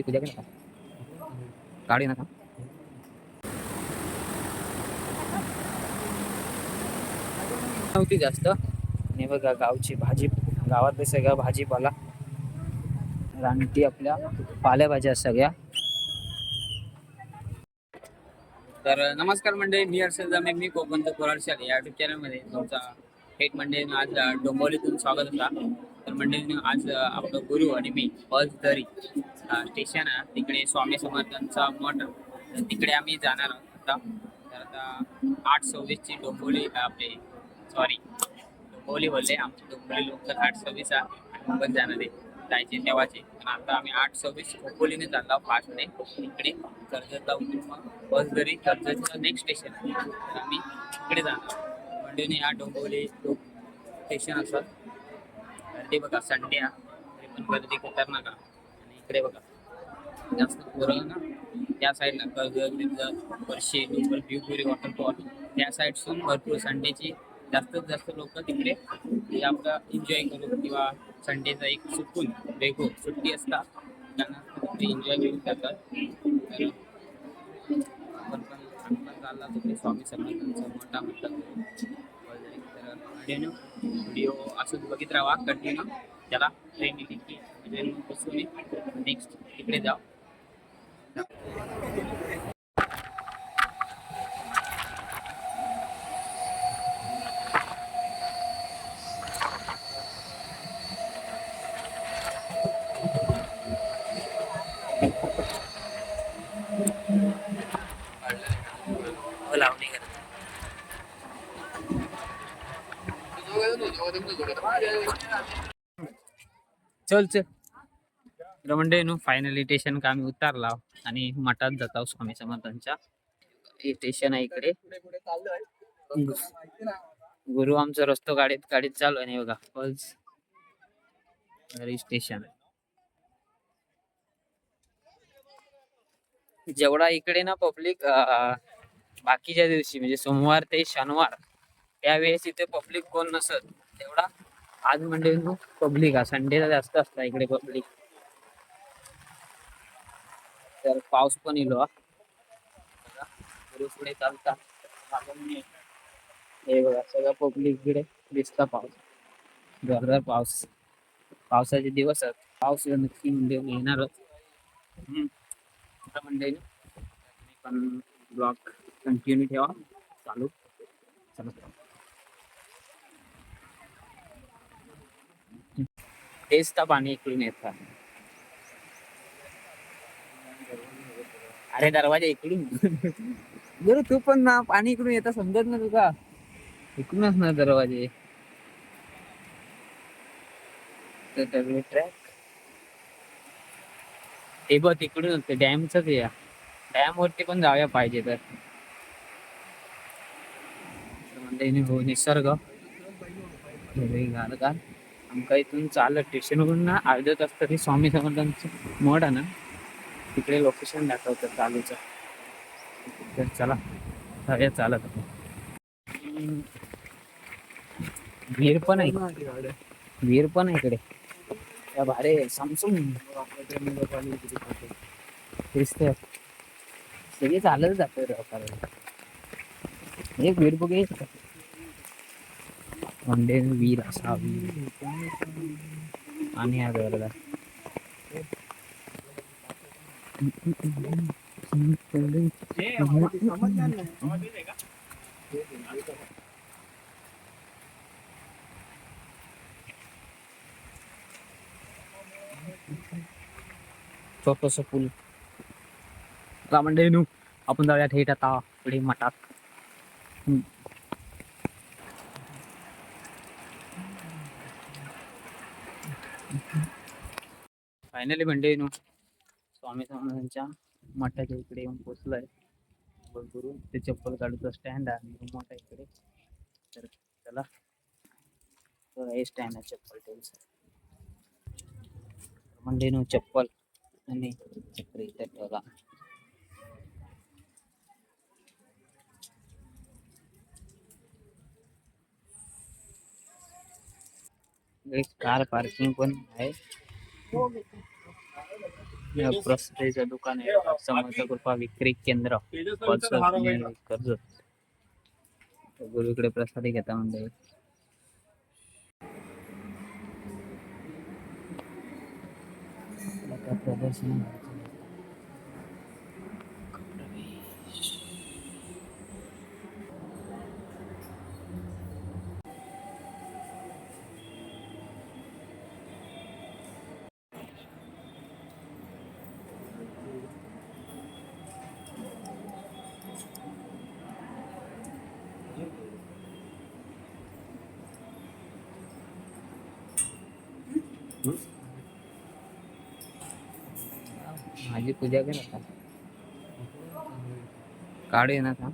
माझी पूजा घे नका. काढे नका. नव्हती जास्त. आणि बघा गावची भाजी. गावातले सगळा भाजीपाला. रानटी आपल्या पालेभाज्या सगळ्या. तर नमस्कार मंडळी मी हर्षद जामे मी कोकणच कोराडशाल या युट्यूब चॅनलमध्ये तुमचा थेट म्हणजे आज डोंबोलीतून स्वागत होता. तर मंडळी आज आपलं गुरु आणि मी बस दरी स्टेशन आहे तिकडे स्वामी समर्थांचा मठ तिकडे आम्ही जाणार आहोत आता. तर आता आठ सव्वीसची डोंबोली आपले सॉरी डोंबोली बोलले. आमची डोंबवली लोकल आठ सव्वीस आहे. आणि पण जाणार आहे जायचे तेव्हाचे. पण आता आम्ही आठ सव्वीस खोपोलीने चाललो फास्टने. इकडे कर्जत जाऊन मग बस जरी कर्जतचं नेक्स्ट स्टेशन आहे. तर आम्ही इकडे जाणार कंटिन्यू ह्या डोंबिवली डोंबवली स्टेशन असतात. गर्दी बघा संडे हा. तरी पण गर्दी खतरनाक आहे. आणि इकडे बघा जास्त पोरं ना त्या साईडला कर्जत बिर्जत वर्षे डोंगर भिवपुरी वॉटरफॉल त्या साईडसून भरपूर संडेची जास्तीत जास्त लोक तिकडे हे आपलं एन्जॉय करू किंवा संडेचा एक सुकून वेगो सुट्टी असता त्यांना एन्जॉय करून करतात आपण पण आम्ही चालला तिकडे स्वामी समर्थांचं मोठा मोठा कंटिन्यू व्हिडिओ असंच बघित राहा कंटिन्यू त्याला ट्रेन येते की ट्रेन बसून नेक्स्ट इकडे जाऊ. चल चल. तर म्हणजे नु फायनली स्टेशन का आम्ही उतारला आणि मठात जातो स्वामी समर्थांच्या. हे स्टेशन आहे इकडे. गुरु आमचा रस्तो गाडीत गाडीत चालू आहे बघा. पल्स स्टेशन आहे. जेवढा इकडे ना पब्लिक बाकीच्या दिवशी म्हणजे सोमवार ते शनिवार त्यावेळेस इथे पब्लिक कोण नसत तेवढा आज म्हणजे पब्लिक हा. संडेला जास्त असता इकडे पब्लिक तर पाऊस पण येलो पुढे चालता. हे बघा सगळं पब्लिक इकडे दिसता पाऊस. जोरदार पाऊस. पावसाचे दिवस आहेत. पाऊस नक्की म्हणजे येणारच. हम्म. म्हणजे पण ब्लॉक कंटिन्यू ठेवा. चालू. चला. तेच पाणी इकडून येत अरे दरवाजा इकडून. बरं तू पण ना पाणी इकडून येतं समजत ना तुका इकडूनच ना दरवाजे. ट्रॅक ते बघ तिकडून ते डॅमच या डॅम वरती पण जाऊया पाहिजे तर. म्हणजे हो निसर्ग. गार आमका इथून चालत स्टेशनवरून ना अर्ध्या तास तरी स्वामी समर्थांचं मठ आहे ना तिकडे लोकेशन दाखवतं चालूचं. तर चला जाऊया चालत हम्म. विहीर पण आहे. विहीर पण आहे इकडे. त्या भारे सॅमसंग तेच तर सगळे चालत जातं एक विहीर बघे वनडे वीर असा वीर आणि हा गरला छोटस पूल रामंडे आपण जाऊया थेट आता पुढे मठात फायनली म्हणजे नु स्वामी समर्थांच्या मठाच्या इकडे येऊन पोचलोय गुरु ते चप्पल काढूचं स्टँड आहे आणि room मोठा इकडे तर चला तर हे स्टँड आहे चप्पल ठेवायचं म्हणजे नु चप्पल आणि चक्र इथे ठेवला कार पार्किंग पण आहे. प्रसिद्धीचं दुकान आहे. समर्थ कृपा विक्री केंद्र. कर्ज. गुरुकडे प्रसादी घेता म्हणजे प्रदर्शन. माझी पूजा कर आता काढू ना का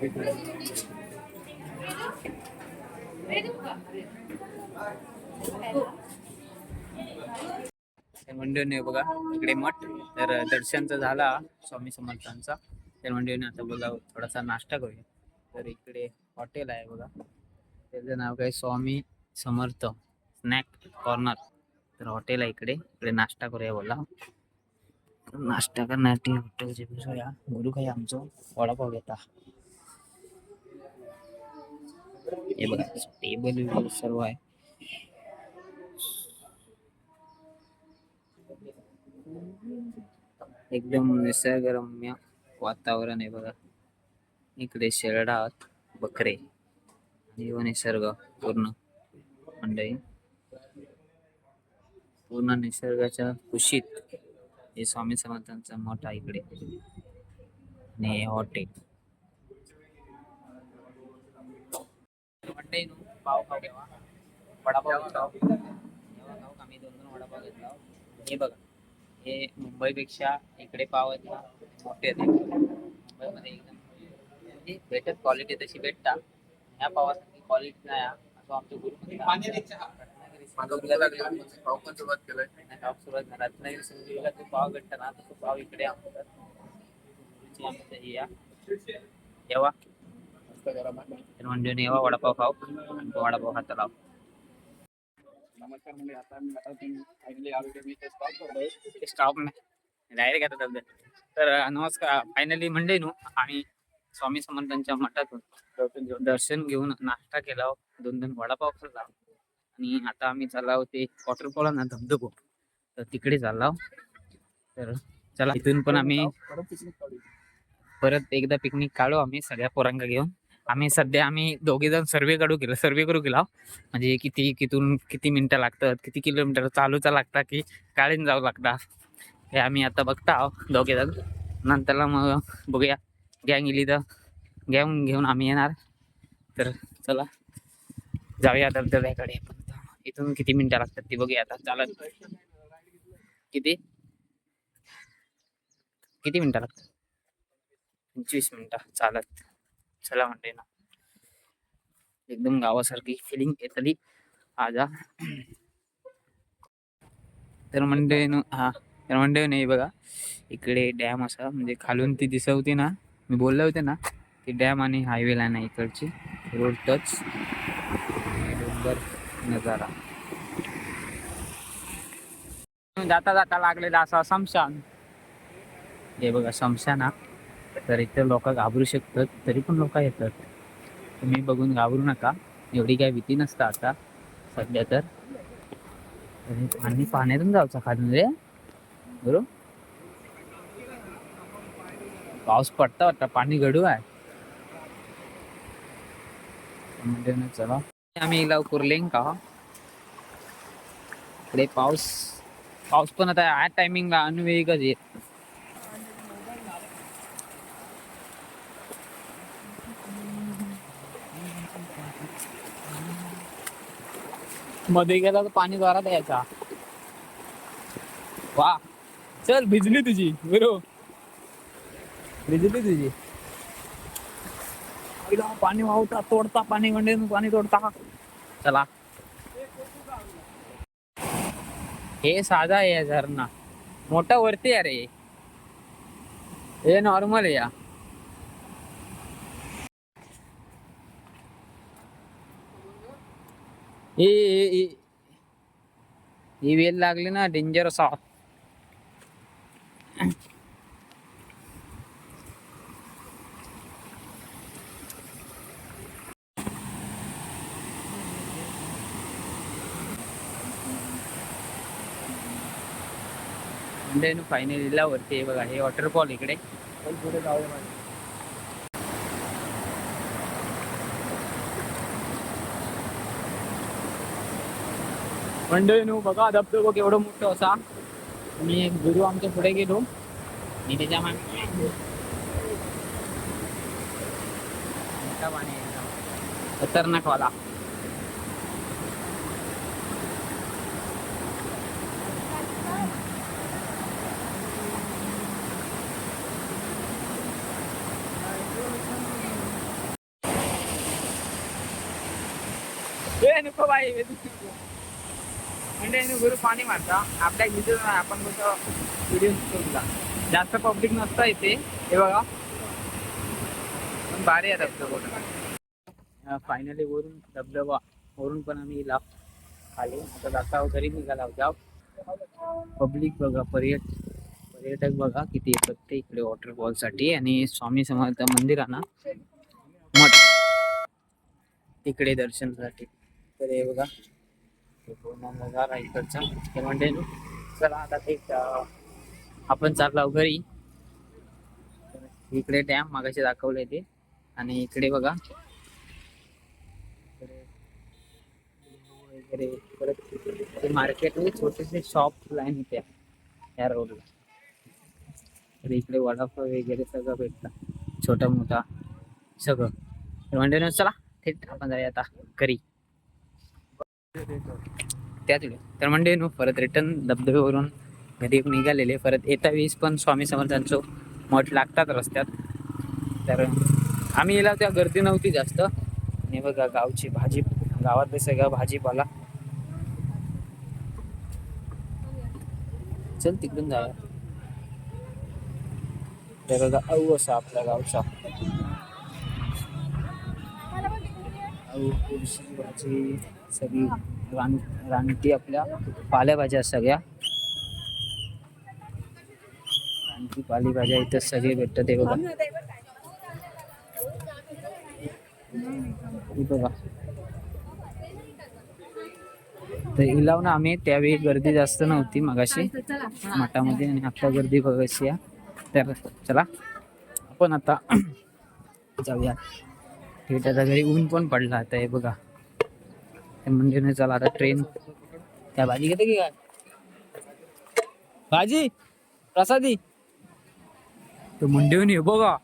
Thank you. मंडळीने बघा इकडे मठ. तर दर्शनचा झाला स्वामी समर्थांचा. तर मंडळीने आता बघा थोडासा नाश्ता करूया. तर इकडे हॉटेल आहे बघा. त्याचं नाव काय? Swami Samarth snack corner. तर हॉटेल आहे इकडे. इकडे नाश्ता करूया बोला. नाश्ता करण्यासाठी हॉटेलचे बसूया गुरु काही आमचं? वडापाव घेता. हे बघा टेबल सर्व आहे. एकदम निसर्गरम्य वातावरण आहे बघा. इकडे शेरडात बकरे आणि निसर्ग पूर्ण मंडळी. पूर्ण निसर्गाच्या कुशीत हे स्वामी समर्थांचा मठ आहे इकडे. आणि हॉटेल. मंडळी नु, पाव खाऊ घ्यावा वडापाव घेतला जेव्हा खाऊ. आम्ही दोन दोन वडापाव घेतला. हे बघा. हे मुंबईपेक्षा इकडे पाव आहेत ना मोठे आहेत. मुंबईमध्ये एकदम म्हणजे भेटत क्वालिटी तशी भेटता. ह्या पावासाठी क्वालिटी नाही असं आमच्या गुरु सुरुवात झाला. रत्नागिरी सिंधुदुर्गला जो पाव भेटता ना तसं पाव इकडे आमच्यात गुरुची आमचं हे या. तर म्हणजे येवा वडापाव खाऊ वडापाव खाता लाव. नमस्कार म्हणजे आता मी आता तुम्ही फायनली आलो मी ते स्टॉप करतोय स्टॉप नाही. डायरेक्ट आता तर नमस्कार फायनली मंडे नो आम्ही स्वामी समर्थांच्या मठातून दर्शन घेऊन नाश्ता केला दोन दोन वडापाव खाल्ला आणि आता आम्ही चाललो ते वॉटरफॉल ना धबधबो. तर तिकडे चाललो तर चला इथून पण आम्ही परत एकदा पिकनिक काढू आम्ही सगळ्या पोरांका घेऊन. आम्ही सध्या आम्ही दोघे जण सर्वे काढू गेलो सर्वे करू गेलो म्हणजे किती कितून किती मिनटं लागतात किती किलोमीटर चालूचा लागता की गाडीन जावं लागता. हे आम्ही आता बघता आहोत दोघे जण. नंतरला मग बघूया. गँग इली तर गँग घेऊन आम्ही येणार. तर चला. जाऊया धबधब्याकडे पण इथून किती मिनटं लागतात ती बघूया आता. चालत किती? किती मिनटं लागतात? पंचवीस मिनटं चालत चला म्हणते ना. एकदम गावासारखी फिलिंग येतली आजा तर म्हणते हा. तर म्हणते नाही म्हणजे बघा. इकडे डॅम असा म्हणजे खालून ती दिसवते ना. मी बोलले होते ना ती डॅम आणि हायवे लाईन आहे इकडची. रोड टच डोंगर नजारा. जाता जाता लागलेला असा समशान हे बघा समशान हा. तर इतर लोक घाबरू शकतात तरी पण लोक येतात. तुम्ही बघून घाबरू नका. एवढी काय भीती नसतं आता. सध्या तर. आणि पाणी पाण्यातून जायचं खालून रे. बरोबर? पाऊस पडता वाटतं. पाणी गडू आहे. म्हणजे ना चला. आम्ही लवकर कुर्लेंग का? इकडे पाऊस पाऊस पण आता या टायमिंगला अनुवेगच येत मध्ये गेला तर पाणी जोरात यायचा. वा. चल भिजली तुझी. बरो भिजली तुझी. पाणी वाहता तोडता पाणी म्हणजे पाणी तोडता. चला. हे साधा आहे या झरणा मोठा वरती आहे रे. हे नॉर्मल आहे या. हे हे- ही वेल लागली ना डेंजर असा म्हणजे फायनलीला वरती आहे बघा हे वॉटरफॉल इकडे. पुढे जाऊ मंडळी नू बघा धबधबो केवढं मोठं असा. आणि एक गुरु आमच्या पुढे गेलो. आणि त्याच्यामागे खतरनाक वाला. नको बाई म्हणजे गुरु पाणी मारता. आपल्या घेतो ना आपण कसं व्हिडिओ शूटला जास्त पब्लिक नसता इथे. हे बघा. पण भारी आहे धबधबा फायनली वरून धबधबा. वरून पण आम्ही गेला खाली आता जाता घरी निघाला जाव पब्लिक बघा पर्यट पर्यटक बघा किती येतात ते इकडे वॉटरफॉलसाठी आणि स्वामी समर्थ मंदिर आहे ना? मठ. तिकडे दर्शनासाठी तर हे बघा. पूर्ण नजारा इकडचा तर म्हणजे चला आता ते आपण चाललो घरी इकडे डॅम मागाशी दाखवले ते आणि इकडे बघा वगैरे परत ते मार्केट छोटेसे शॉप लाईन होत्या या रोडला तर इकडे वडापाव वगैरे सगळं भेटतं छोटा मोठा सगळं तर म्हणजे चला थेट आपण जाऊया आता घरी त्याच वेळी तर म्हणजे नो परत रिटर्न धबधब्यावरून घरी निघालेले. परत येता वीस पण स्वामी समर्थांचं मठ लागतात रस्त्यात. तर आम्ही येला त्या गर्दी नव्हती जास्त. आणि बघा गावची भाजी गावातले सगळा भाजीपाला. चल तिकडून जाऊया. तर बघा औ असा आपल्या गावचा. भाजी सगळी रान रानटी आपल्या पालेभाज्या सगळ्या. रानटी पालेभाज्या इथं सगळे भेटतात ते बघा. हे बघा. तर इलाव ना आम्ही त्यावेळी गर्दी जास्त नव्हती मगाशी. मठामध्ये आणि आता गर्दी बघायची तर चला. आपण आता जाऊया. हे आता घरी ऊन पण पडला आता हे बघा. म्हणजे नाही चला आता ट्रेन त्या भाजी घेते की काय? भाजी प्रसादी. तो मुंडेहून हे बघा.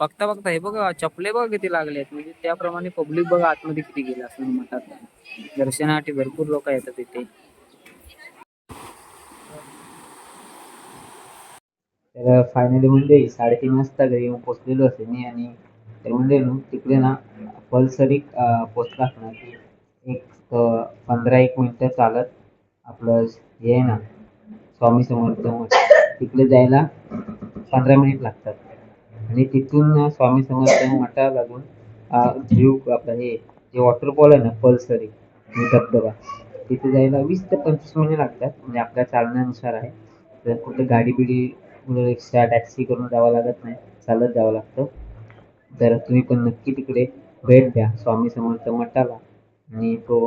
बघता बघता हे बघा चपले बघा किती लागले आहेत. म्हणजे त्याप्रमाणे पब्लिक बघा आतमध्ये किती गेलं असं म्हणतात. दर्शनासाठी भरपूर लोक येतात तिथे तर फायनली म्हणजे साडेतीन वाजता घरी येऊन पोचलेलो असे मी आणि तर म्हणजे ना तिकडे ना पल्सरी पोचला ना की एक पंधरा एक मिनटं चालत आपलं हे आहे ना स्वामी समर्थ तिकडे जायला पंधरा मिनिट लागतात. आणि तिथून ना स्वामी समर्थ मठा लागून जीव आपलं हे जे वॉटरफॉल आहे ना पल्सरी धबधबा तिथे जायला वीस ते पंचवीस मिनिट लागतात. म्हणजे आपल्या चालण्यानुसार आहे. तर कुठे गाडी बिडी रिक्षा टॅक्सी करून जावं लागत नाही चालत जावं लागतं. तर तुम्ही पण नक्की तिकडे भेट द्या. स्वामी समर्थ मठाला. आणि तो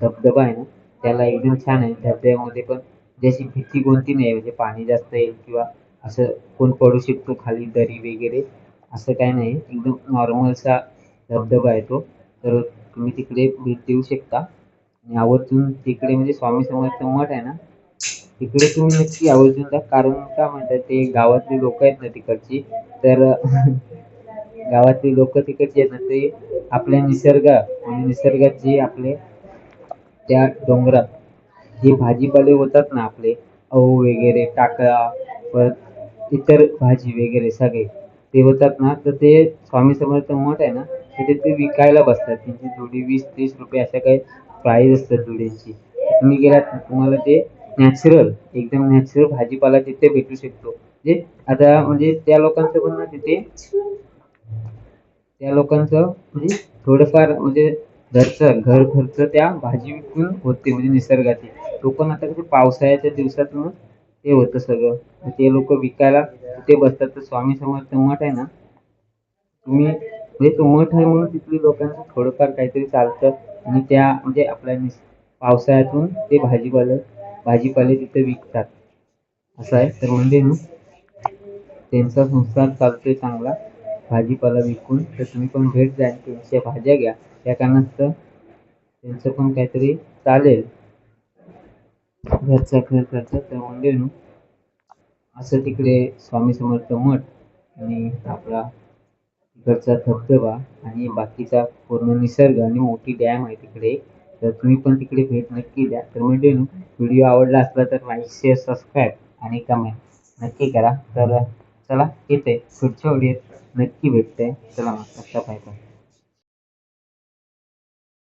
धबधबा आहे ना त्याला एकदम छान आहे. धबधब्यामध्ये पण जशी भीती कोणती नाही म्हणजे पाणी जास्त येईल किंवा असं कोण पडू शकतो खाली दरी वगैरे असं काही नाही. एकदम नॉर्मलचा धबधबा आहे तो. तर तुम्ही तिकडे भेट देऊ शकता. आणि आवर्जून तिकडे म्हणजे स्वामी समर्थ मठ आहे ना तिकडे तुम्ही नक्की आवर्जून जा. कारण का म्हणतात ते गावातले लोक आहेत ना तिकडची तर गावातली लोक तिकडची आहेत ना ते आपल्या निसर्ग आणि निसर्गात जे आपले त्या डोंगरात जे भाजीपाले होतात ना आपले अहो वगैरे टाकळा परत इतर भाजी वगैरे सगळे ते होतात ना तर ते स्वामी समर्थ मठ आहे ना तिथे ते विकायला बसतात. त्यांची जोडी वीस तीस रुपये अशा काही प्राईज असतात जोडींची तुम्ही गेलात तुम्हाला ते नॅचरल एकदम नॅचरल भाजीपाला तिथे भेटू शकतो. जे आता म्हणजे त्या लोकांचं पण ना तिथे त्या लोकांचं म्हणजे थोडंफार म्हणजे घरचं घर खर्च त्या भाजी विकून होते म्हणजे निसर्गाची. तो पण आता कसं पावसाळ्याच्या दिवसातून ते होतं सगळं. ते लोक विकायला तिथे बसतात? तर स्वामी समर्थ मठ आहे ना? तुम्ही म्हणजे तो मठ आहे म्हणून तिथली लोकांचं थोडंफार काहीतरी चालतं. आणि त्या म्हणजे आपल्या पावसाळ्यातून ते भाजीपाले भाजीपाले तिथे विकतात. असं आहे. तर म्हणजे ना त्यांचा संसार चालतोय चांगला. भाजीपाला विकून तर तुम्ही पण भेट द्या आणि त्यांच्या भाज्या घ्या. त्या कारणास्तव त्यांचं पण काहीतरी चालेल. घरचा खर्च करतात तर म्हणजे असं तिकडे स्वामी समर्थ मठ आणि आपला तिकडचा धबधबा आणि बाकीचा पूर्ण निसर्ग आणि मोठी डॅम आहे तिकडे. तर तुम्ही पण तिकडे भेट नक्की द्या. तर म्हणजे व्हिडिओ आवडला असला तर लाईक शेअर सबस्क्राईब आणि कमेंट नक्की करा. तर चला येते पुढच्या व्हिडिओत नक्की भेटते. चला मग आता पाहिजे